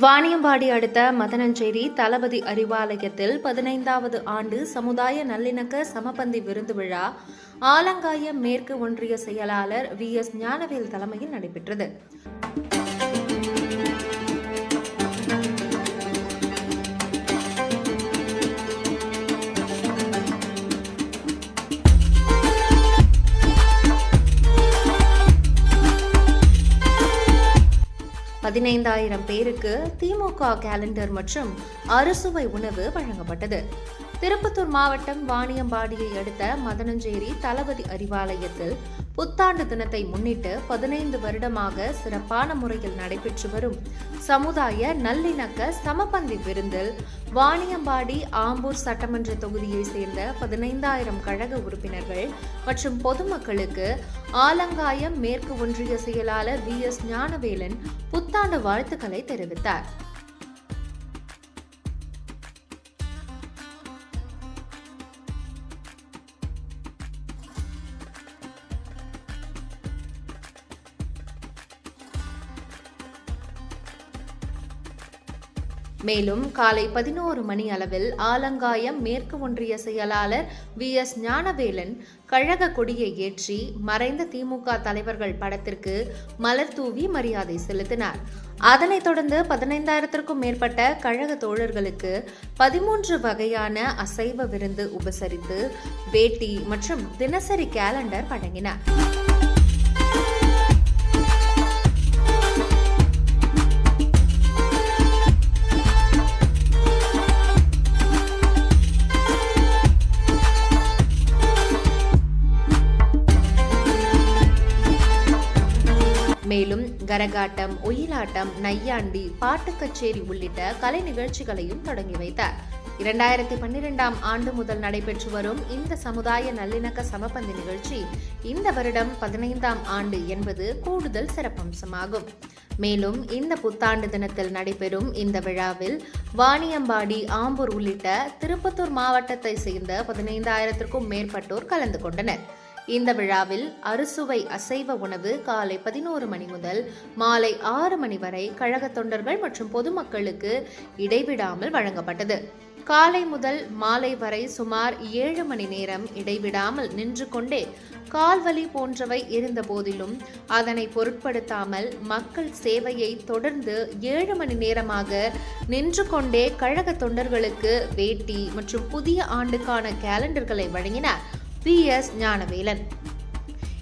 வாணியம்பாடி அடுத்த மதனஞ்சேரி தளபதி அறிவாலயத்தில் பதினைந்தாவது ஆண்டு சமுதாய நல்லிணக்க சமபந்தி விருந்து விழா ஆலங்காயம் மேற்கு ஒன்றிய செயலாளர் வி எஸ் ஞானவேல் தலைமையில் நடைபெற்றது. பதினைந்தாயிரம் பேருக்கு திமுக கேலண்டர் மற்றும் அறுசுவை உணவு வழங்கப்பட்டது. திருப்பத்தூர் மாவட்டம் வாணியம்பாடியை அடுத்த மதனஞ்சேரி தளபதி அறிவாலயத்தில் புத்தாண்டு தினத்தை முன்னிட்டு பதினைந்து வருடமாக சிறப்பான முறையில் நடைபெற்று வரும் சமுதாய நல்லிணக்க சமபந்தி விருந்தில் வாணியம்பாடி ஆம்பூர் சட்டமன்ற தொகுதியை சேர்ந்த பதினைந்தாயிரம் கழக உறுப்பினர்கள் மற்றும் பொதுமக்களுக்கு ஆலங்காயம் மேற்கு ஒன்றிய செயலாளர் வி எஸ் ஞானவேலன் புத்தாண்டு வாழ்த்துக்களை தெரிவித்தார். மேலும் காலை பதினோரு மணி அளவில் ஆலங்காயம் மேற்கு ஒன்றிய செயலாளர் வி. எஸ். ஞானவேலன் கழக கொடியை ஏற்றி மறைந்த திமுக தலைவர்கள் படத்திற்கு மலர் தூவி மரியாதை செலுத்தினார். அதனைத் தொடர்ந்து பதினைந்தாயிரத்திற்கும் மேற்பட்ட கழக தோழர்களுக்கு பதிமூன்று வகையான அசைவ விருந்து உபசரித்து வேட்டி மற்றும் தினசரி கேலண்டர் வழங்கினார். மேலும் கரகாட்டம் ஒயிலாட்டம் நையாண்டி பாட்டு கச்சேரி உள்ளிட்ட கலை நிகழ்ச்சிகளையும் தொடங்கி வைத்தார். இரண்டாயிரத்தி பன்னிரெண்டாம் ஆண்டு முதல் நடைபெற்று வரும் இந்த சமுதாய நல்லிணக்க சமபந்தி நிகழ்ச்சி இந்த வருடம் பதினைந்தாம் ஆண்டு என்பது கூடுதல் சிறப்பம்சமாகும். மேலும் இந்த புத்தாண்டு தினத்தில் நடைபெறும் இந்த விழாவில் வாணியம்பாடி ஆம்பூர் உள்ளிட்ட திருப்பத்தூர் மாவட்டத்தை சேர்ந்த பதினைந்தாயிரத்திற்கும் மேற்பட்டோர் கலந்து கொண்டனர். இந்த விழாவில் அறுசுவை அசைவ உணவு காலை பதினோரு மணி முதல் மாலை ஆறு மணி வரை கழக தொண்டர்கள் மற்றும் பொதுமக்களுக்கு இடைவிடாமல் வழங்கப்பட்டது. காலை முதல் மாலை வரை சுமார் ஏழு மணி நேரம் இடைவிடாமல் நின்று கொண்டே கால்வலி போன்றவை இருந்த போதிலும் அதனை பொருட்படுத்தாமல் மக்கள் சேவையை தொடர்ந்து ஏழு மணி நேரமாக நின்று கொண்டே கழக தொண்டர்களுக்கு வேட்டி மற்றும் புதிய ஆண்டுக்கான கேலண்டர்களை வழங்கினார். V S. ஞானவேலன்.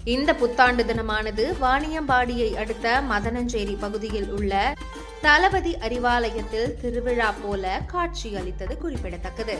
இந்த புத்தாண்டு தினமானது வாணியம்பாடியை அடுத்த மதனஞ்சேரி பகுதியில் உள்ள தளபதி அறிவாலயத்தில் திருவிழா போல காட்சியளித்தது குறிப்பிடத்தக்கது.